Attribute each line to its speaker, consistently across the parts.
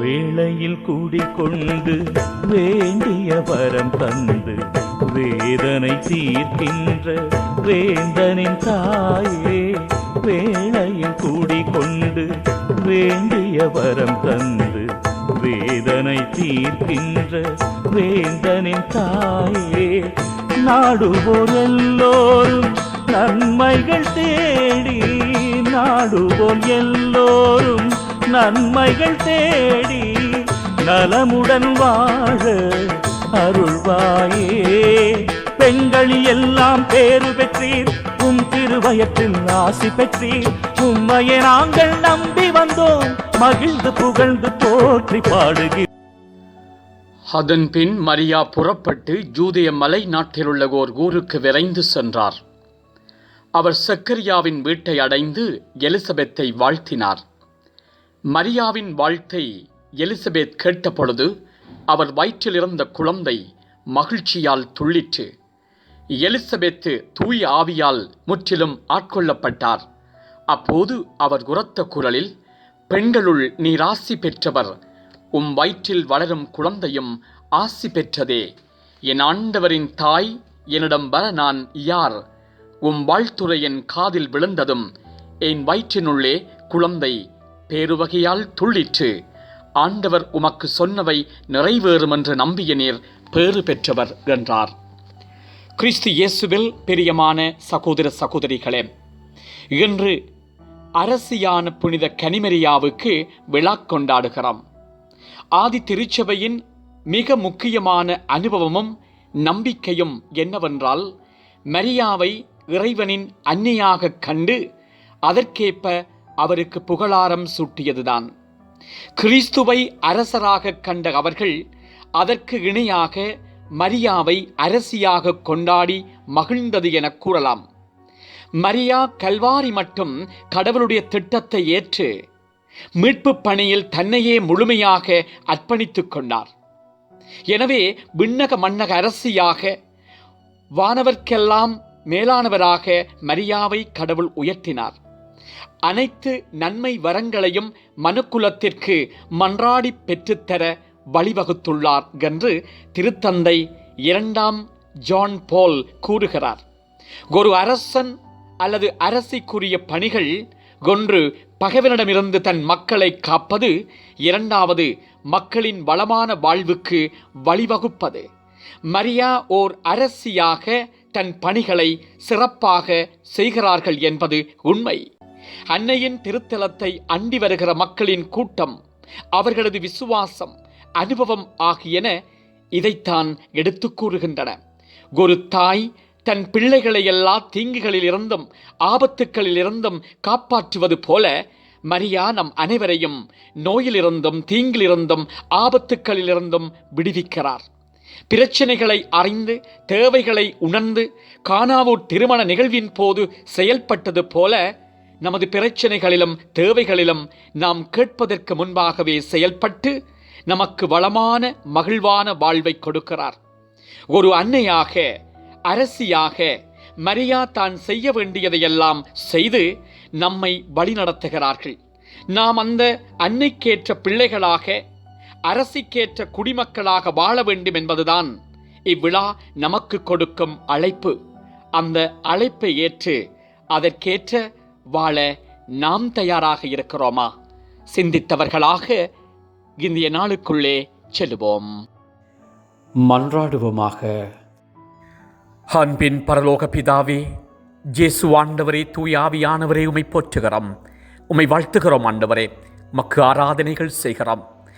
Speaker 1: வேளையில் கூடிக்கொண்டு வேண்டிய வரம் தந்து வேதனை தீர்க்கின்ற வேந்தனின் தாயே வேளையில் கூடிக்கொண்டு வேண்டிய வரம் தந்து வேதனை தீர்க்கின்ற வேந்தனின் தாயே நாடுவோர் எல்லோரும் நன்மைகள் தேடி நாடுவோம் எல்லோரும் நன்மைகள் தேடி நலமுடன் வாழ அருள்வாயே. பெண்களி எல்லாம் பேறு பெற்றீர் உம் திருவயத்தில் ஆசி பெற்றீர். உம்மையை நாங்கள் நம்பி வந்தோம் மகிழ்ந்து புகழ்ந்து போற்றி பாடுகிறோம்.
Speaker 2: அதன்பின் மரியா புறப்பட்டு ஜூதிய மலை நாட்டிலுள்ள ஓர் ஊருக்கு விரைந்து சென்றார். அவர் சக்கரியாவின் வீட்டை அடைந்து எலிசபெத்தை வாழ்த்தினார். மரியாவின் வாழ்த்தை எலிசபெத் கேட்டபொழுது அவர் வயிற்றிலிருந்த குழந்தை மகிழ்ச்சியால் துள்ளிற்று. எலிசபெத்து தூய ஆவியால் முற்றிலும் ஆட்கொள்ளப்பட்டார். அப்போது அவர் உரத்த குரலில் பெண்களுள் நீ ராசி பெற்றவர் உம் வயிற்றில் வளரும் குழந்தையும் ஆசி பெற்றதே. என் ஆண்டவரின் தாய் என்னிடம் வர நான் யார்? உம் வாழ்த்துறை என் காதில் விழுந்ததும் என் வயிற்றினுள்ளே குழந்தை பேருவகையால் துள்ளிற்று. ஆண்டவர் உமக்கு சொன்னவை நிறைவேறும் என்று நம்பிய நீர் பேறு பெற்றவர் என்றார். கிறிஸ்து இயேசுவில் பிரியமான சகோதர சகோதரிகளே இன்று அரசியான புனித கனிமரியாவுக்கு விழா கொண்டாடுகிறோம். ஆதி திருச்சபையின் மிக முக்கியமான அனுபவமும் நம்பிக்கையும் என்னவென்றால் மரியாவை இறைவனின் அன்னையாக கண்டு அதற்கேற்ப அவருக்கு புகழாரம் சூட்டியதுதான். கிறிஸ்துவை அரசராக கண்ட அவர்கள் அதற்கு இணையாக மரியாவை அரசியாக கொண்டாடி மகிழ்ந்தது என கூறலாம். மரியா கல்வாரி மட்டும் கடவுளுடைய திட்டத்தை ஏற்று மீட்புப் பணியில் தன்னையே முழுமையாக அர்ப்பணித்துக் கொண்டார். எனவே விண்ணக மன்னக அரசியாக வானவர்க்கெல்லாம் மேலானவராக மரியாவை கடவுள் உயர்த்தினார். அனைத்து நன்மை வரங்களையும் மனுக்குலத்திற்கு மன்றாடி பெற்றுத்தர வழிவகுத்துள்ளார் என்று திருத்தந்தை இரண்டாம் ஜான் போல் கூறுகிறார். ஒரு அரசன் அல்லது அரசிக்குரிய பணிகள் ஒன்று பகைவனிடமிருந்து தன் மக்களை காப்பது இரண்டாவது மக்களின் வளமான வாழ்வுக்கு வழிவகுப்பது. மரியா ஓர் அரசியாக தன் பணிகளை சிறப்பாக செய்கிறார்கள் என்பது உண்மை. அன்னையின் திருத்தலத்தை அண்டி வருகிற மக்களின் கூட்டம் அவர்களது விசுவாசம் அனுபவம் ஆகியன இதைத்தான் எடுத்து கூறுகின்றன. ஒரு தாய் தன் பிள்ளைகளை எல்லா தீங்குகளில் இருந்தும் ஆபத்துக்களில் இருந்தும் காப்பாற்றுவது போல மரியா நம் அனைவரையும் நோயிலிருந்தும் தீங்கிலிருந்தும் ஆபத்துக்களிலிருந்தும் விடுவிக்கிறார். பிரச்சனைகளை அறிந்து தேவைகளை உணர்ந்து காணாவூர் திருமண நிகழ்வின் போது செயல்பட்டது போல நமது பிரச்சனைகளிலும் தேவைகளிலும் நாம் கேட்பதற்கு முன்பாகவே செயல்பட்டு நமக்கு வளமான மகிழ்வான வாழ்வை கொடுக்கிறார். ஒரு அன்னையாக அரசியாக மரியா தான் செய்ய வேண்டியதையெல்லாம் செய்து நம்மை வழிநடத்துகிறார்கள். நாம் அந்த அன்னைக்கேற்ற பிள்ளைகளாக அரசிக்கேற்ற குடிமக்களாக வாழ வேண்டும் என்பதுதான் இவ்விழா நமக்கு கொடுக்கும் அழைப்பு. அந்த அழைப்பை ஏற்று அதற்கேற்ற வாழ நாம் தயாராக இருக்கிறோமா? சிந்தித்தவர்களாக இந்திய நாளுக்குள்ளே செல்லுவோம் மன்றாடுவோமாக. அன்பின் பரலோக பிதாவே ஜேசு ஆண்டவரே தூய் ஆவியானவரே உமை போற்றுகிறோம். உமை வாழ்த்துகிறோம் ஆண்டவரே. மக்கு ஆராதனைகள் செய்கிறோம்.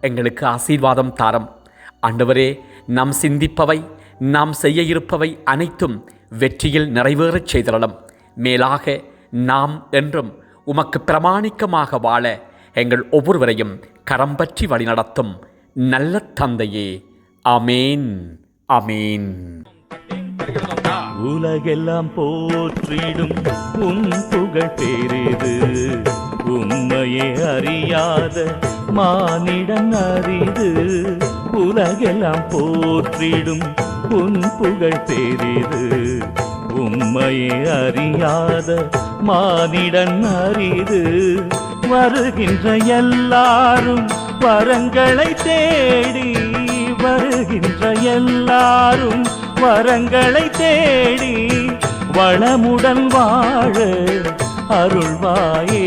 Speaker 2: எங்களுக்கு ஆசீர்வாதம் தாரம். ஆண்டவரே நாம் சிந்திப்பவை நாம் செய்ய இருப்பவை அனைத்தும் வெற்றியில் நிறைவேறச் செய்திடலாம் மேலாக நாம் என்றும் உமக்கு பிரமாணிக்கமாக வாழ எங்கள் ஒவ்வொருவரையும் கரம் பற்றி வழிநடத்தும் நல்ல தந்தையே. அமேன் அமேன்
Speaker 1: உலகெல்லாம் போற்றிடும் உன் புகழ் பேரிது. உண்மையே அறியாத மானிடன் அரிது உலகெல்லாம் போற்றிடும் உன் புகழ் பெரிது. உண்மையை அறியாத மானிடன் அரிது வருகின்ற எல்லாரும் வரங்களை தேடி வருகின்ற எல்லாரும் வரங்களை தேடி வளமுடன் வாழ அருள்வாயே.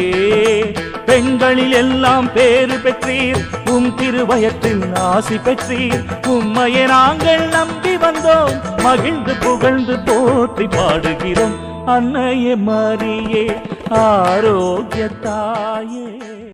Speaker 1: பெண்களில் எல்லாம் பேறு பெற்றீர். உம் திருவயத்தின் ஆசி பெற்றீர். உம்மையை நாங்கள் நம்பி வந்தோம். மகிழ்ந்து புகழ்ந்து போற்றி பாடுகிறோம். அன்னையே மாறியே ஆரோக்கிய தாயே.